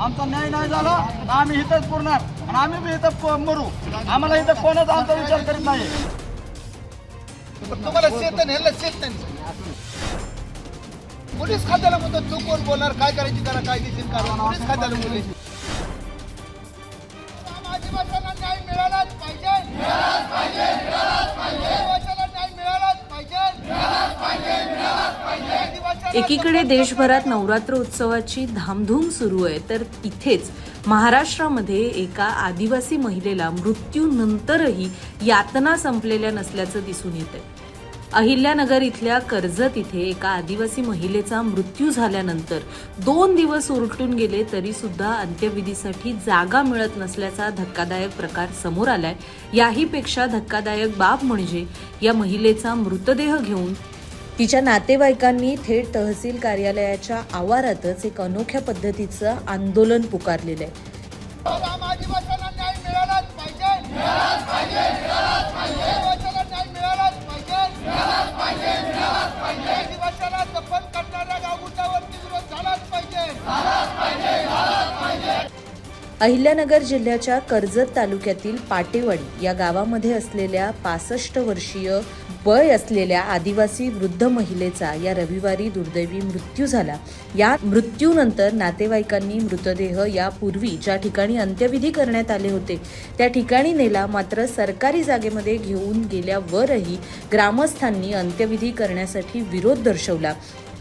आमचा न्याय नाही झाला तर आम्ही इथंच पुरणार. आणि आम्ही बी इथं मरू. आम्हाला इथं कोणच आमचा विचार करीत नाही तुम्हाला शेत नाही ह्याला शेत नाही पोलीस खात्याला म्हणतो तू कोण बोलणार? काय करायची त्याला कायदेशीर कारवाई पोलीस खात्याला बोलले. आदिवासींना न्याय मिळालाच पाहिजे आदिवासींना न्याय मिळालाच पाहिजे एकीकडे देशभरात नवरात्र उत्सवाची धामधूम सुरू आहे तर इथेच महाराष्ट्रामध्ये एका आदिवासी महिलेला मृत्यूनंतरही यातना संपलेल्या नसल्याचं दिसून येत अहिल्यानगर इथल्या कर्जत इथे एका आदिवासी महिलेचा मृत्यू झाल्यानंतर दोन दिवस उलटून गेले तरी सुद्धा अंत्यविधीसाठी जागा मिळत नसल्याचा धक्कादायक प्रकार समोर आलाय. याहीपेक्षा धक्कादायक बाब म्हणजे या महिलेचा मृतदेह घेऊन तिच्या नातेवाईकांनी थेट तहसील कार्यालयाच्या आवारातच एक अनोख्या पद्धतीचं आंदोलन पुकारलेलं आहे. अहिल्यानगर जिल्ह्याच्या कर्जत तालुक्यातील पाटेवाडी या गावामध्ये असलेल्या पासष्ट वर्षीय वय असलेल्या आदिवासी वृद्ध महिलेचा या रविवारी दुर्दैवी मृत्यू झाला. या मृत्यूनंतर नातेवाईकांनी मृतदेह यापूर्वी ज्या ठिकाणी अंत्यविधी करण्यात आले होते त्या ठिकाणी नेला. मात्र सरकारी जागेमध्ये घेऊन गेल्यावरही ग्रामस्थांनी अंत्यविधी करण्यासाठी विरोध दर्शवला.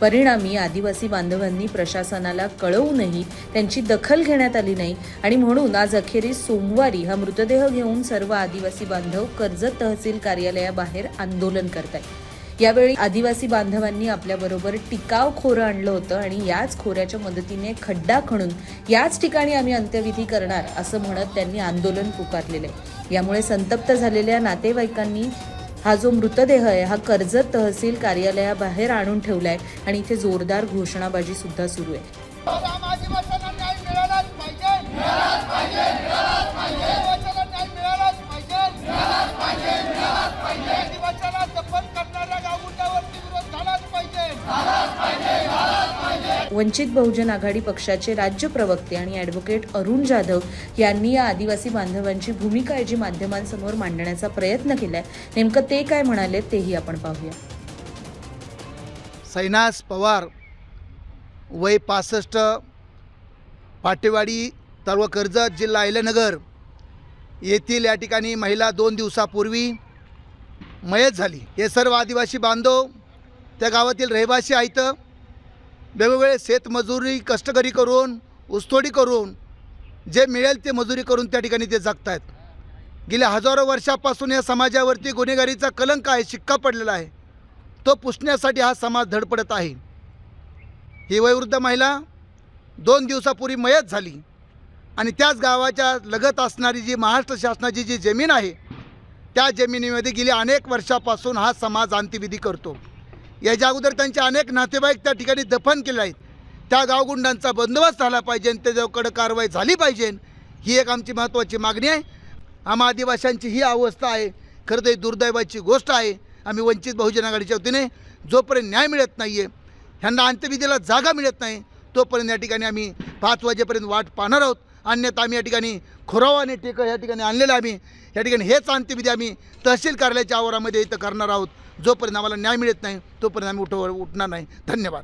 परिणामी आदिवासी बांधवांनी प्रशासनाला कळवूनही त्यांची दखल घेण्यात आली नाही. आणि म्हणून आज अखेरीस सोमवारी हा मृतदेह घेऊन सर्व आदिवासी बांधव कर्जत तहसील कार्यालयाबाहेर आंदोलन करत आहेत यावेळी आदिवासी बांधवांनी आपल्याबरोबर टिकाव खोरं आणलं होतं आणि याच खोऱ्याच्या मदतीने खड्डा खणून याच ठिकाणी आम्ही अंत्यविधी करणार असं म्हणत त्यांनी आंदोलन पुकारलेलं आहे. यामुळे संतप्त झालेल्या नातेवाईकांनी हा जो मृतदेह आहे हा कर्जत तहसील कार्यालयाबाहेर आणून ठेवलाय आणि इथे जोरदार घोषणाबाजी सुद्धा सुरू आहे. वंचित बहुजन आघाडी पक्षाचे राज्य प्रवक्ते आणि ॲडव्होकेट अरुण जाधव यांनी या आदिवासी बांधवांची भूमिका आहे जी माध्यमांसमोर मांडण्याचा प्रयत्न केलाय. नेमकं ते काय म्हणाले तेही आपण पाहूया. सैनास पवार वय पासष्ट पाटेवाडी तर्व कर्जत जिल्हा अहिल्यानगर येथील या ठिकाणी महिला दोन दिवसापूर्वी मयत झाली. हे सर्व आदिवासी बांधव त्या गावातील रहिवासी आहेत. वेगवेगळे शेतमजुरी कष्टकरी करून ऊसतोडी करून जे मिळेल ते मजुरी करून त्या ठिकाणी ते जगत आहेत गेल्या हजारो वर्षापासून या समाजावरती गुन्हेगारीचा कलंक आहे शिक्का पडलेला आहे. तो पुसण्यासाठी हा समाज धडपडत आहे. ही वयोवृद्ध महिला दोन दिवसापूर्वी मयत झाली आणि त्याच गावाच्या लगत असणारी जी महाराष्ट्र शासनाची जी जमीन आहे त्या जमिनीमध्ये गेली अनेक वर्षापासून हा समाज अंत्यविधी करतो. याच्या अगोदर त्यांचे अनेक नातेवाईक त्या ठिकाणी दफन केले आहेत. त्या गावगुंडांचा बंदोबस्त झाला पाहिजे त्याच्याकडं कारवाई झाली पाहिजे. ही एक आमची महत्त्वाची मागणी आहे. आम्हा आदिवाशांची ही अवस्था आहे. खरं तर दुर्दैवाची गोष्ट आहे. आम्ही वंचित बहुजन आघाडीच्या वतीने जोपर्यंत न्याय मिळत नाही आहे ह्यांना अंत्यविधीला जागा मिळत नाही तोपर्यंत या ठिकाणी आम्ही पाच वाजेपर्यंत वाट पाहणार आहोत. अन्यथा आम्ही या ठिकाणी खोरावाने टेकं या ठिकाणी आणलेलं आम्ही. या ठिकाणी हेच अंत्यविधी आम्ही तहसील कार्यालयाच्या आवारामध्ये इथं करणार आहोत. जोपर्यंत आम्हाला न्याय मिळत नाही तोपर्यंत आम्ही उठ उठणार नाही. धन्यवाद.